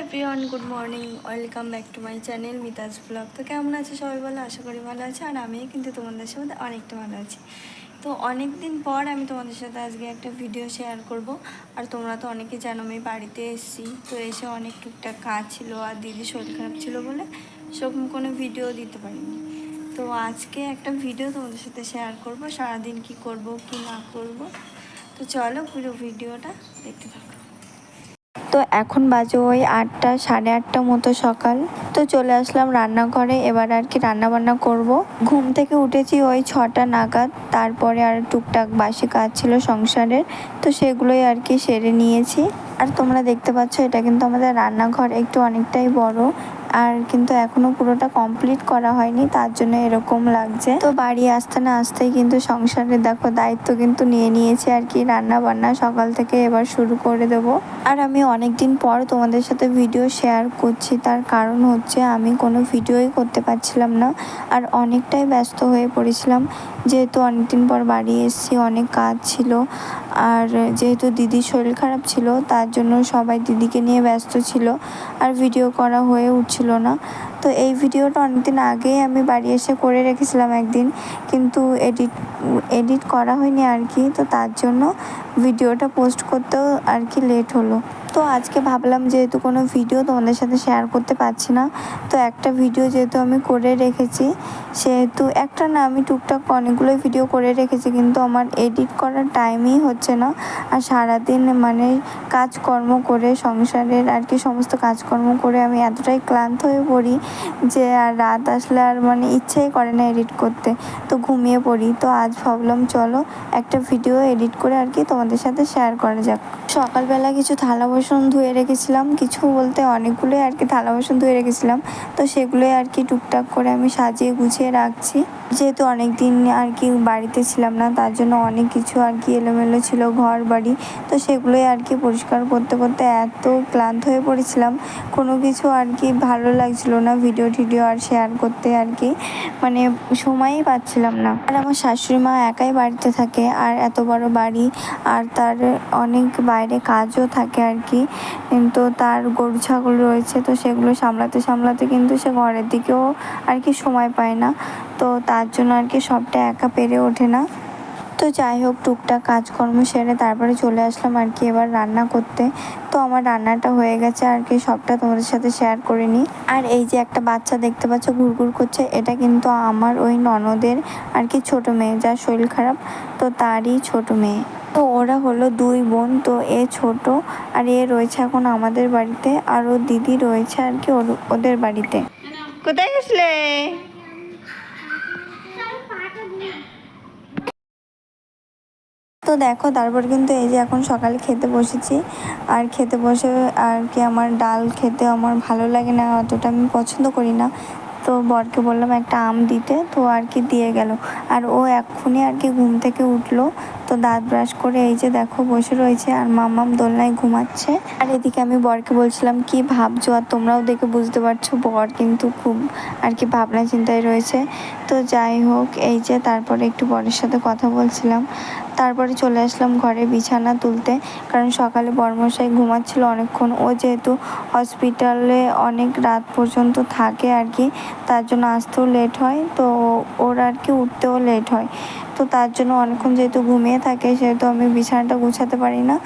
Everyone good morning welcome back to my channel Mitaj vlog তো কেমন আছে সবাই? ভালো, আশা করি ভালো আছে। আর আমিও কিন্তু তোমাদের সাথে অনেকটা ভালো আছি। তো অনেক দিন পর আমি তোমাদের সাথে আজকে একটা ভিডিও শেয়ার করব। আর তোমরা তো অনেকে জানো, আমি বাড়িতে এসেছি। তো এসে অনেক টুকটাক কাজ ছিল আর দিদি শরীর খারাপ ছিল বলে সেরকম কোনো ভিডিও দিতে পারিনি। তো আজকে একটা ভিডিও তোমাদের সাথে শেয়ার করব। সারাদিন কি করব, কি না করব। তো চলো পুরো ভিডিওটা দেখতে থাকো। তো এখন বাজে ওই আটটা, সাড়ে আটটা মতো সকাল। তো চলে আসলাম রান্নাঘরে, এবার আর কি রান্না বান্না করব। ঘুম থেকে উঠেছি ওই ছটা নাগাদ, তারপরে আর টুকটাক বাসি কাজ ছিল সংসারের, তো সেগুলোই আর কি সেরে নিয়েছি। আর তোমরা দেখতে পাচ্ছ, এটা কিন্তু আমাদের রান্নাঘর, একটু অনেকটাই বড়। আর কিন্তু এখনও পুরোটা কমপ্লিট করা হয়নি, তার জন্য এরকম লাগছে। তো বাড়ি আসতে না আসতেই কিন্তু সংসারের দেখো দায়িত্ব কিন্তু নিয়ে নিয়েছি আর কি রান্না বান্না সকাল থেকে এবার শুরু করে দেব। আর আমি অনেক দিন পর তোমাদের সাথে ভিডিও শেয়ার করছি, তার কারণ হচ্ছে আমি কোনো ভিডিওই করতে পারছিলাম না। আর অনেকটাই ব্যস্ত হয়ে পড়েছিলাম। যেহেতু অনেক দিন পর বাড়ি এসেছি, অনেক কাজ ছিল। আর যেহেতু দিদির শরীর খারাপ ছিল, তার জন্য সবাই দিদিকে নিয়ে ব্যস্ত ছিল। আর ভিডিও করা হয়ে উঠছিল না। তো এই ভিডিওটা অনেকদিন আগেই আমি বাড়ি এসে করে রেখেছিলাম একদিন, কিন্তু এডিট এডিট করা হয়নি আর কি, তো তার জন্য ভিডিওটা পোস্ট করতেও আর কি লেট হলো। তো আজকে ভাবলাম যেহেতু কোনো ভিডিও তোমাদের সাথে শেয়ার করতে পারছি না, তো একটা ভিডিও যেহেতু আমি করে রেখেছি, সেহেতু একটা না আমি টুকটাক অনেকগুলোই ভিডিও করে রেখেছি, কিন্তু আমার এডিট করার টাইমই হচ্ছে না। আর সারাদিন মানে কাজকর্ম করে, সংসারের আর কি সমস্ত কাজকর্ম করে আমি এতটাই ক্লান্ত হয়ে পড়ি যে আর রাত আসলে আর মানে ইচ্ছেই করে না এডিট করতে। তো ঘুমিয়ে পড়ি। তো আজ ভাবলাম, চলো একটা ভিডিও এডিট করে আর কি তোমাদের সাথে শেয়ার করা যাক। সকালবেলা কিছু থালা বাসন ধুয়ে রেখেছিলাম। কিছু বলতে অনেকগুলোই আর কি থালা বাসন ধুয়ে রেখেছিলাম। তো সেগুলোই আর কি টুকটাক করে আমি সাজিয়ে গুছিয়ে রাখছি। যেহেতু অনেক দিন আর কি বাড়িতে ছিলাম না, তার জন্য অনেক কিছু আর কি এলোমেলো ছিল ঘর বাড়ি তো সেগুলোই আর কি পরিষ্কার করতে করতে এত ক্লান্ত হয়ে পড়েছিলাম। কোনো কিছু আর কি ভালো লাগছিল না ভিডিও টিডিও আর শেয়ার করতে আর কি। মানে সময়ই পাচ্ছিলাম না। আর আমার শাশুড়ি মা একাই বাড়িতে থাকে, আর এত বড় বাড়ি, আর তার অনেক বাইরে কাজও থাকে আর কি। তো তার গরু, ছাগল রয়েছে, তো সেগুলো সামলাতে সামলাতে কিন্তু সে ঘরের দিকেও আর কি সময় পায় না। তো তার জন্য আর কি সবটা একা পেরে ওঠে না। তো যাই হোক, টুকটাক কাজকর্ম সেরে তারপরে চলে আসলাম আর কি এবার রান্না করতে। তো আমার রান্নাটা হয়ে গেছে আর কি, সবটা তোমাদের সাথে শেয়ার করে নিই। আর এই যে একটা বাচ্চা দেখতে পাচ্ছ ঘুরঘুর করছে, এটা কিন্তু আমার ওই ননদের আর কি ছোট মেয়ে, যার শরীর খারাপ, তো তারই ছোট মেয়ে। তো ওরা হলো দুই বোন, তো এ ছোট আর এ রয়েছে এখন আমাদের বাড়িতে আর ও দিদি রয়েছে আর কি ওদের বাড়িতে। কোথায় গেছিলে তো দেখো, তারপর কিন্তু এই যে এখন সকালে খেতে বসেছি। আর খেতে বসে আর কি আমার ডাল খেতে আমার ভালো লাগে না, অতটা আমি পছন্দ করি না। তো বরকে বললাম একটা আম দিতে, তো আর কি দিয়ে গেল। আর ও এক্ষুনি আর কি ঘুম থেকে উঠল। তো দাঁত ব্রাশ করে এই যে দেখো বসে রয়েছে আর মামাম দোলনায় ঘুমাচ্ছে। আর এদিকে আমি বরকে বলছিলাম, কি ভাবছ? আর তোমরাও দেখে বুঝতে পারছ, বর কিন্তু খুব আর কি ভাবনা চিন্তায় রয়েছে। তো যাই হোক, এই যে তারপরে একটু বরের সাথে কথা বলছিলাম। তারপরে চলে আসলাম ঘরে বিছানা তুলতে। কারণ সকালে বর্মশাই ঘুমাচ্ছিল অনেকক্ষণ। ও যেহেতু হসপিটালে অনেক রাত পর্যন্ত থাকে আর কি, তার জন্য আসতেও লেট হয়। তো ওর আর কি উঠতেও লেট হয়। তো তার জন্য অনেকক্ষণ যেহেতু ঘুমিয়ে থাকে, সেহেতু আমি বিছানাটা গুছাতে পারি না।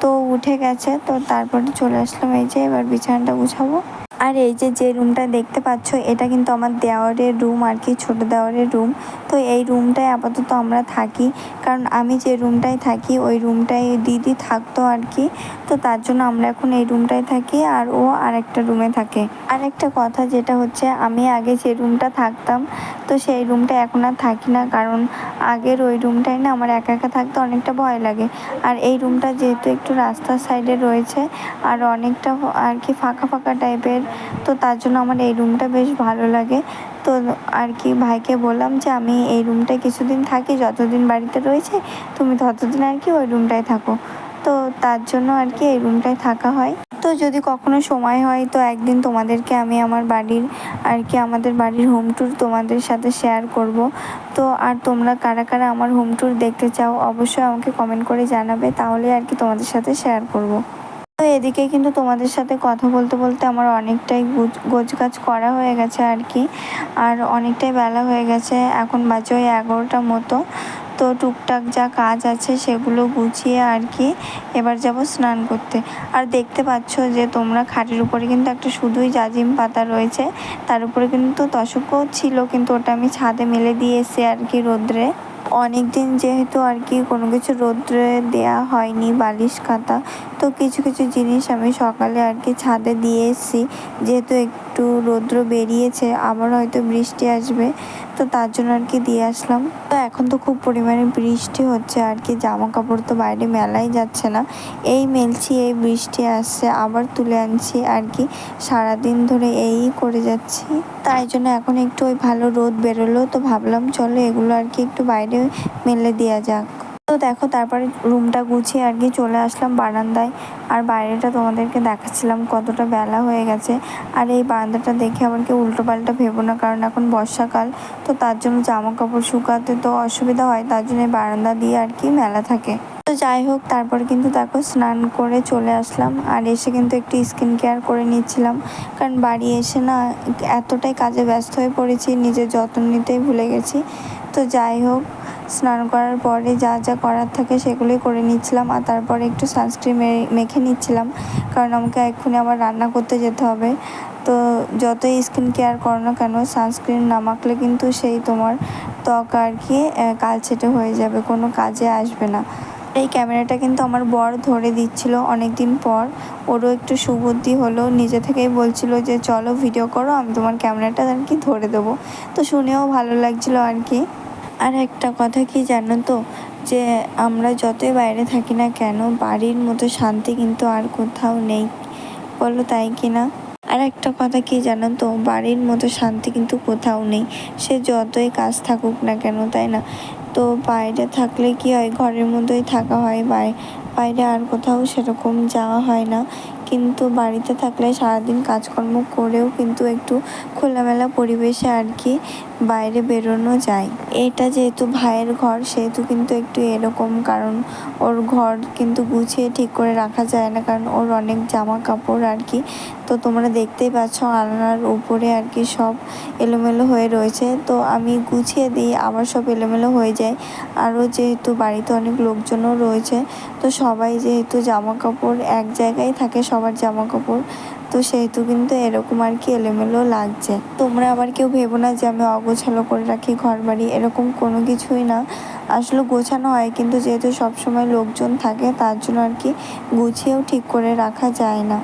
তো উঠে গেছে। তো তারপরে চলে আসলাম এই যে এবার বিছানাটা গুছাবো। আর এই যে যে রুমটা দেখতে পাচ্ছ, এটা কিন্তু আমার দেওয়ারের রুম আর কি, ছোটো দেওয়ারের রুম তো এই রুমটায় আপাতত আমরা থাকি। কারণ আমি যে রুমটায় থাকি, ওই রুমটায় দিদি থাকতো আর কি। তো তার জন্য আমরা এখন এই রুমটায় থাকি আর ও আর একটা রুমে থাকে। আর একটা কথা যেটা হচ্ছে, আমি আগে যে রুমটা থাকতাম, তো সেই রুমটা এখন আর থাকি না। কারণ আগের ওই রুমটাই না আমার একা একা থাকতে অনেকটা ভয় লাগে। আর এই রুমটা যেহেতু একটু রাস্তার সাইডে রয়েছে, আর অনেকটা আর কি ফাঁকা ফাঁকা টাইপের তো তার জন্য আমার এই রুমটা বেশ ভালো লাগে। তো আর কি ভাইকে বললাম যে, আমি এই রুমটায় কিছুদিন থাকি, যতদিন বাড়িতে রয়েছে, তুমি ততদিন আর কি ওই রুমটায় থাকো। তো তার জন্য আর কি এই রুমটায় থাকা হয়। তো যদি কখনো সময় হয়, তো একদিন তোমাদেরকে আমি আমার বাড়ির, আর কি আমাদের বাড়ির হোম ট্যুর তোমাদের সাথে শেয়ার করব। তো আর তোমরা কারা কারা আমার হোম ট্যুর দেখতে চাও, অবশ্যই আমাকে কমেন্ট করে জানাবে, তাহলে আর কি তোমাদের সাথে শেয়ার করব। এদিকে কিন্তু তোমাদের সাথে কথা বলতে বলতে আমার অনেকটাই গাছ করা হয়ে গেছে আর কি। আর অনেকটাই বেলা হয়ে গেছে, এখন বাজে ওই এগারোটা মতো। তো টুকটাক যা কাজ আছে সেগুলো গুছিয়ে আর কি এবার যাব স্নান করতে। আর দেখতে পাচ্ছ যে তোমরা খাটের উপরে কিন্তু একটা শুধুই জাজিম পাতা রয়েছে। তার উপরে কিন্তু তশকও ছিল, কিন্তু ওটা আমি ছাদে মেলে দিয়ে এসে আর কি রোদ্রে। অনেক দিন যেহেতু আর কি কোনো কিছু রোদ্রে দেয়া হয়নি, বালিশ খাতা, তো কিছু কিছু জিনিস আমি সকালে আর কি ছাদে দিয়ে এসেছি। যেহেতু একটু রৌদ্র বেরিয়েছে, আবার হয়তো বৃষ্টি আসবে, তো তার জন্য আর কি দিয়ে আসলাম। তো এখন তো খুব পরিমাণে বৃষ্টি হচ্ছে, আর কি জামা কাপড় তো বাইরে মেলাই যাচ্ছে না। এই মেলছি, এই বৃষ্টি আসছে, আবার তুলে আনছি, আর কি সারাদিন ধরে এই করে যাচ্ছি। তাই জন্য এখন একটু ওই ভালো রোদ বেরোলো, তো ভাবলাম চলো এগুলো আর কি একটু বাইরে মেলে দেওয়া যাক। তো দেখো, তারপরে রুমটা গুছিয়ে আর কি চলে আসলাম বারান্দায়। আর বাইরেটা তোমাদেরকে দেখাচ্ছিলাম কতটা বেলা হয়ে গেছে। আর এই বারান্দাটা দেখে আবার কেউ উল্টো পাল্টা ভেবো না, কারণ এখন বর্ষাকাল। তো তার জন্য জামা কাপড় শুকাতে তো অসুবিধা হয়, তার জন্য বারান্দা দিয়ে আর কি মেলা থাকে। তো যাই হোক, তারপর কিন্তু দেখো স্নান করে চলে আসলাম। আর এসে কিন্তু একটু স্কিন কেয়ার করে নিচ্ছিলাম। কারণ বাড়ি এসে না এতটাই কাজে ব্যস্ত হয়ে পড়েছি, নিজের যত্ন নিতেই ভুলে গেছি। তো যাই হোক স্নান করার পরে যা যা করার থাকে সেগুলোই করে নিচ্ছিলাম আর তারপরে একটু সানস্ক্রিন মেখে নিচ্ছিলাম। কারণ আমাকে এক্ষুনি আবার রান্না করতে যেতে হবে। তো যতই স্কিন কেয়ার করো না কেন সানস্ক্রিন না মাখলে কিন্তু সেই তোমার ত্বক আর কি কালচেটে হয়ে যাবে, কোনো কাজে আসবে না। এই ক্যামেরাটা কিন্তু আমার বর ধরে দিচ্ছিল অনেক দিন পর। ওরও একটু সুবুদ্ধি হলো, নিজে থেকেই বলছিল যে, চলো ভিডিও করো, আমি তোমার ক্যামেরাটা আর কি ধরে দেবো। তো শুনেও ভালো লাগছিল আর কি। আর একটা কথা কি জানো তো? যে আমরা যতই বাইরে থাকি না কেন, বাড়ির মতো শান্তি কিন্তু আর কোথাও নেই। বলো তাই কি না? আর একটা কথা কি জানো তো? বাড়ির মতো শান্তি কিন্তু কোথাও নেই। সে যতই কাজ থাকুক না কেন, তাই না? তো বাইরে থাকলে কি হয়? ঘরের মধ্যেই থাকা হয়। বাইরে আর কোথাও সেরকম যাওয়া হয় না। কিন্তু বাড়িতে থাকলে সারাদিন কাজকর্ম করেও কিন্তু একটু খোলামেলা পরিবেশে আর কি বাইরে বেরোনো যায়। এটা যেহেতু ভাইয়ের ঘর, সেহেতু কিন্তু একটু এরকম, কারণ ওর ঘর কিন্তু গুছিয়ে ঠিক করে রাখা যায় না, কারণ ওর অনেক জামা কাপড় আর কি। তো তোমরা দেখতেই পাচ্ছ আলনার উপরে আর কি সব এলোমেলো হয়ে রয়েছে। তো আমি গুছিয়ে দিই, আবার সব এলোমেলো হয়ে যায়। আরও যেহেতু বাড়িতে অনেক লোকজনও রয়েছে, তো সবাই যেহেতু জামা কাপড় এক জায়গায় থাকে, সবার জামা কাপড় তো সেহেতু কিন্তু এরকম আর কি এলোমেলো লাগছে। তোমরা আবার কেউ ভেবো না যে আমি অগোছালো করে রাখি ঘর বাড়ি এরকম কোনো কিছুই না। আসলে গোছানো হয় কিন্তু যেহেতু সবসময় লোকজন থাকে, তার জন্য আর কি গুছিয়েও ঠিক করে রাখা যায় না।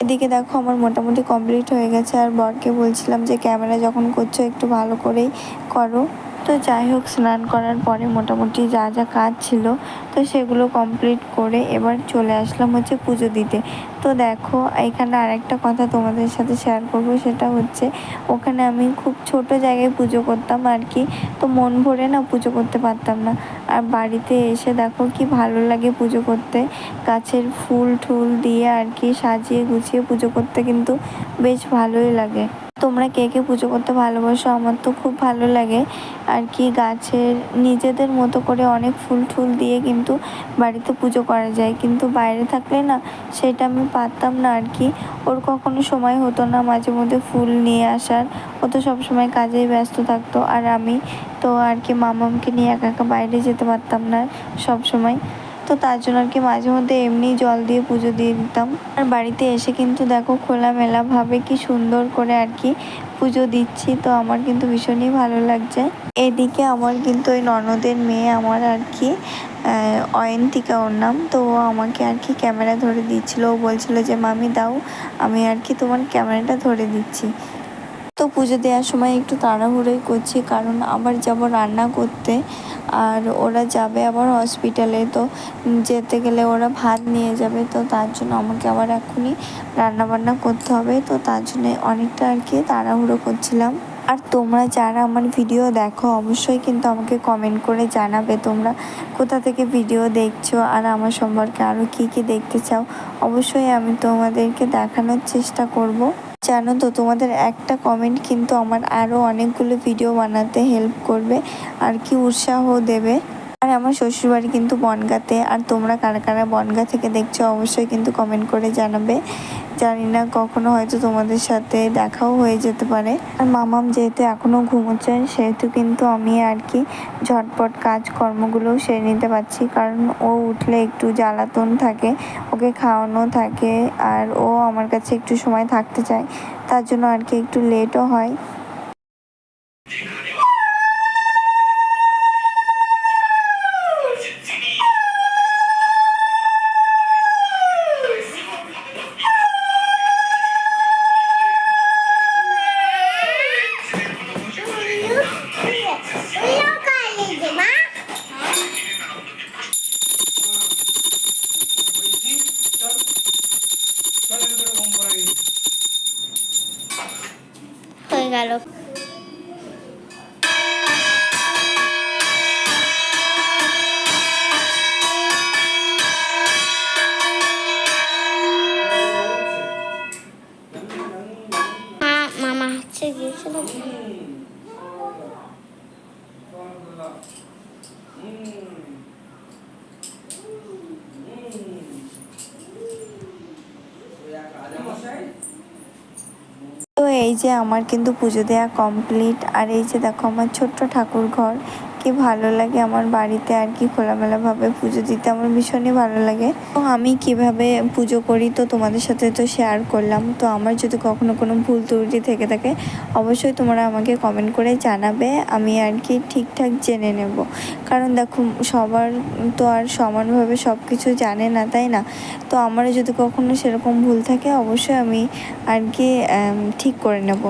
এদিকে দেখো আমার মোটামুটি কমপ্লিট হয়ে গেছে। আর বরকে বলছিলাম যে, ক্যামেরা যখন করছ একটু ভালো করেই করো। তো যাই হোক, স্নান করার পরে মোটামুটি যা যা কাজ ছিল, তো সেগুলো কমপ্লিট করে এবার চলে আসলাম হচ্ছে পুজো দিতে। তো দেখো, এখানে আরেকটা কথা তোমাদের সাথে শেয়ার করব, সেটা হচ্ছে ওখানে আমি খুব ছোট জায়গায় পুজো করতাম আর কি, তো মন ভরে না পুজো করতে পারতাম না। আর বাড়িতে এসে দেখো কি ভালো লাগে পুজো করতে। গাছের ফুল ঠুল দিয়ে আর কি সাজিয়ে গুছিয়ে পুজো করতে কিন্তু বেশ ভালোই লাগে। তোমরা কে কে পুজো করতে ভালোবাসো? আমার তো খুব ভালো লাগে। আর কি গাছের নিজেদের মতো করে অনেক ফুল টুল দিয়ে কিন্তু বাড়িতে পুজো করা যায়। কিন্তু বাইরে থাকলে না, সেটা আমি পারতাম না আর কি। ওর কখনো সময় হতো না মাঝে মধ্যে ফুল নিয়ে আসার। ও তো সবসময় কাজেই ব্যস্ত থাকতো। আর আমি তো আর কি মামামকে নিয়ে একা একা বাইরে যেতে পারতাম না সব সময় তো তার জন্য আর কি মাঝে মধ্যে এমনি জল দিয়ে পুজো দিয়ে দিতাম। আর বাড়িতে এসে কিন্তু দেখো খোলামেলাভাবে কি সুন্দর করে আর কি পুজো দিচ্ছি, তো আমার কিন্তু ভীষণই ভালো লাগছে। এদিকে আমার কিন্তু ওই ননদের মেয়ে আমার আর কি অয়ন্তিকা ওর নাম, তো ও আমাকে আর কি ক্যামেরা ধরে দিচ্ছিল। ও বলছিল যে, মামি দাও, আমি আর কি তোমার ক্যামেরাটা ধরে দিচ্ছি। তো পুজো দেওয়ার সময় একটু তাড়াহুড়োই করছি, কারণ আবার যাব রান্না করতে। আর ওরা যাবে আবার হসপিটালে তো যেতে গেলে ওরা ভাত নিয়ে যাবে, তো তার জন্য আমাকে আবার এখনই রান্নাবান্না করতে হবে। তো তার জন্য অনেকটা আর কি তাড়াহুড়ো করছিলাম। আর তোমরা যারা আমার ভিডিও দেখো, অবশ্যই কিন্তু আমাকে কমেন্ট করে জানাবে তোমরা কোথা থেকে ভিডিও দেখছ আর আমার সম্পর্কে আরও কী কী দেখতে চাও। অবশ্যই আমি তোমাদেরকে দেখানোর চেষ্টা করব। জানো তো, তোমাদের একটা কমেন্ট কিন্তু আমার আরও অনেকগুলো ভিডিও বানাতে হেল্প করবে আর কি উৎসাহ দেবে। আর আমার শ্বশুরবাড়ি কিন্তু বনগাতে। আর তোমরা কারা কারা বনগা থেকে দেখছ অবশ্যই কিন্তু কমেন্ট করে জানাবে। জানি না কখনো হয়তো তোমাদের সাথে দেখাও হয়ে যেতে পারে। আর মামাম যেহেতু এখনও ঘুমোচ্ছে, সেহেতু কিন্তু আমি আর কি ঝটপট কাজকর্মগুলো সেরে নিতে পারছি। কারণ ও উঠলে একটু জ্বালাতন থাকে, ওকে খাওয়ানো থাকে, আর ও আমার কাছে একটু সময় থাকতে চায়। তার জন্য আর কি একটু লেটও হয়ে। যে আমার কিন্তু পুজো দেওয়া কমপ্লিট আর এই যে দেখো আমার ছোট্ট ঠাকুর ঘর কি ভালো লাগে আমার বাড়িতে আর কি খোলামেলাভাবে পুজো দিতে আমার ভীষণই ভালো লাগে। তো আমি কীভাবে পুজো করি তো তোমাদের সাথে তো শেয়ার করলাম। তো আমার যদি কখনো কোনো ভুল ত্রুটি থেকে থাকে, অবশ্যই তোমরা আমাকে কমেন্ট করে জানাবে। আমি আর কি ঠিকঠাক জেনে নেব। কারণ দেখো, সবার তো আর সমানভাবে সব কিছু জানে না, তাই না? তো আমারও যদি কখনো সেরকম ভুল থাকে, অবশ্যই আমি আর কি ঠিক করে নেব।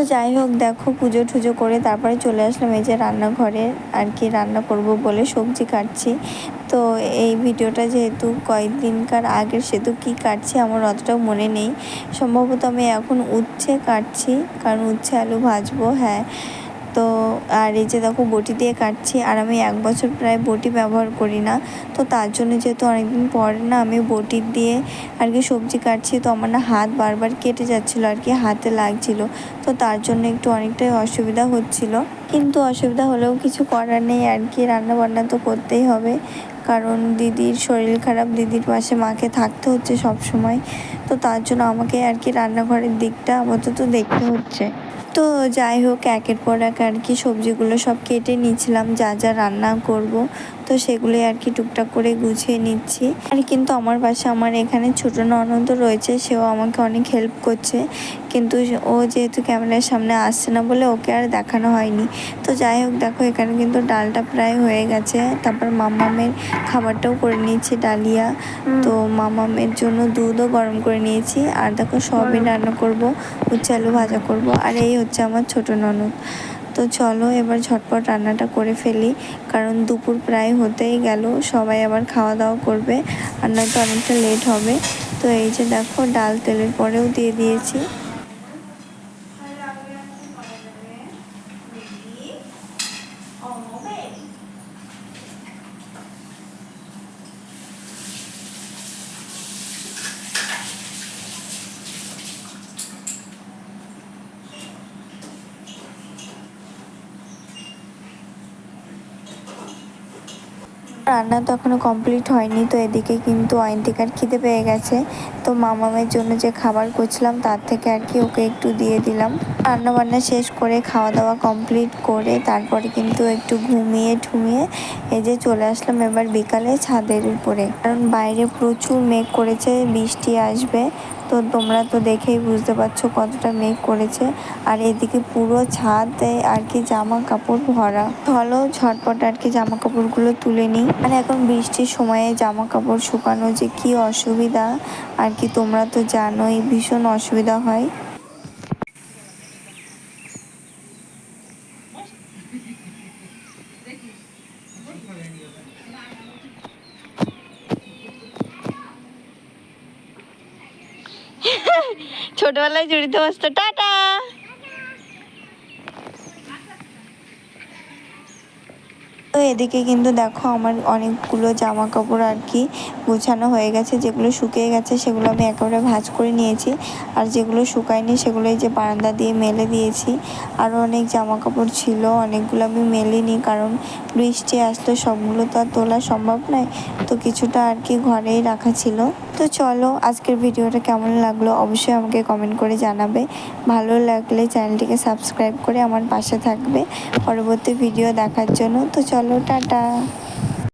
তো যাই হোক, দেখো পুজো টুজো করে তারপরে চলে আসলাম এই যে রান্নাঘরে। আর কি রান্না করব বলে সবজি কাটছি। তো এই ভিডিওটা যেহেতু কয়েকদিনকার আগের, সেহেতু কী কাটছি আমার অতটাও মনে নেই। সম্ভবত আমি এখন উচ্ছে কাটছি, কারণ উচ্ছে আলু ভাজবো হ্যাঁ। তো, আর এই যে দেখো বটি দিয়ে কাটছি, আর আমি এক বছর প্রায় বটি ব্যবহার করি না। তো তার জন্য যেহেতু অনেকদিন পর না, আমি বটি দিয়ে আর কি সবজি কাটছি, তো আমার না হাত বারবার কেটে যাচ্ছিল, আর কি হাতে লাগছিল। তো তার জন্য একটু অনেকটাই অসুবিধা হচ্ছিল। কিন্তু অসুবিধা হলেও কিছু করার নেই, আর কি রান্না বান্না তো করতেই হবে। কারণ দিদির শরীর খারাপ, দিদির পাশে মাকে থাকতে হচ্ছে সব সময় তো তার জন্য আমাকে আর কি রান্নাঘরের দিকটা আপাতত দেখতে হচ্ছে। তো যাই হোক, একের পর এক আর কি সবজিগুলো সব কেটে নিয়েছিলাম, যা যা রান্না করব। তো সেগুলোই আর কি টুকটাক করে গুছিয়ে নিচ্ছি। আর কিন্তু আমার পাশে আমার এখানে ছোটো ননদ রয়েছে সেও আমাকে অনেক হেল্প করছে। কিন্তু ও যেহেতু ক্যামেরার সামনে আসছে না বলে ওকে আর দেখানো হয়নি। তো যাই হোক দেখো এখানে কিন্তু ডালটা প্রায় হয়ে গেছে। তারপর মামামের খাবারটাও করে নিয়েছি ডালিয়া। তো মামামের জন্য দুধও গরম করে নিয়েছি। আর দেখো সবই রান্না করব উচ্ছে আলু ভাজা করব। আর এই হচ্ছে আমার ছোট ননদ। তো চলো এবার ঝটপট রান্নাটা করে ফেলি, কারণ দুপুর প্রায় হতেই গেল, সবাই আবার খাওয়া দাওয়া করবে, আর নয়তো অনেকটা লেট হবে। তো এই যে দেখো, ডাল তেলের পরেও দিয়ে দিয়েছি। রান্না তো এখনও কমপ্লিট হয়নি, তো এদিকে কিন্তু অয়ন্তিকার খিদে পেয়ে গেছে। তো মামামের জন্য যে খাবার করছিলাম, তার থেকে আর কি ওকে একটু দিয়ে দিলাম। রান্না বান্না শেষ করে খাওয়া দাওয়া কমপ্লিট করে তারপরে কিন্তু একটু ঘুমিয়ে ঠুমিয়ে এই যে চলে আসলাম এবার বিকালে ছাদের উপরে। কারণ বাইরে প্রচুর মেঘ করেছে, বৃষ্টি আসবে। তো তোমরা তো দেখেই বুঝতে পারছ কতটা মেঘ করেছে। আর এদিকে পুরো ছাদে আর কি জামা কাপড় ভরা। চলো ঝটপট আর কি জামা কাপড়গুলো তুলে নিই। আর এখন বৃষ্টির সময়ে জামা কাপড় শুকানো যে কি অসুবিধা, আর কি তোমরা তো জানোই ভীষণ অসুবিধা হয়। ছোটবেলায় জড়িত বসতো। টাটা! তো এদিকে কিন্তু দেখো আমার অনেকগুলো জামা কাপড় আর কি গুছানো হয়ে গেছে, যেগুলো শুকিয়ে গেছে সেগুলো আমি একেবারে ভাঁজ করে নিয়েছি। আর যেগুলো শুকায়নি সেগুলো এই যে বারান্দা দিয়ে মেলে দিয়েছি। আরও অনেক জামা কাপড় ছিল, অনেকগুলো আমি মেলিনি কারণ বৃষ্টি আসলে সবগুলো তো আর তোলা সম্ভব নয়, তো কিছুটা আর কি ঘরেই রাখা ছিল। তো চলো আজকের ভিডিওটা কেমন লাগল অবশ্যই আমাকে কমেন্ট করে জানাবে। ভালো লাগলে চ্যানেলটিকে সাবস্ক্রাইব করে আমার পাশে থাকবে। পরবর্তী ভিডিও দেখার জন্য, তো চলো টাটা।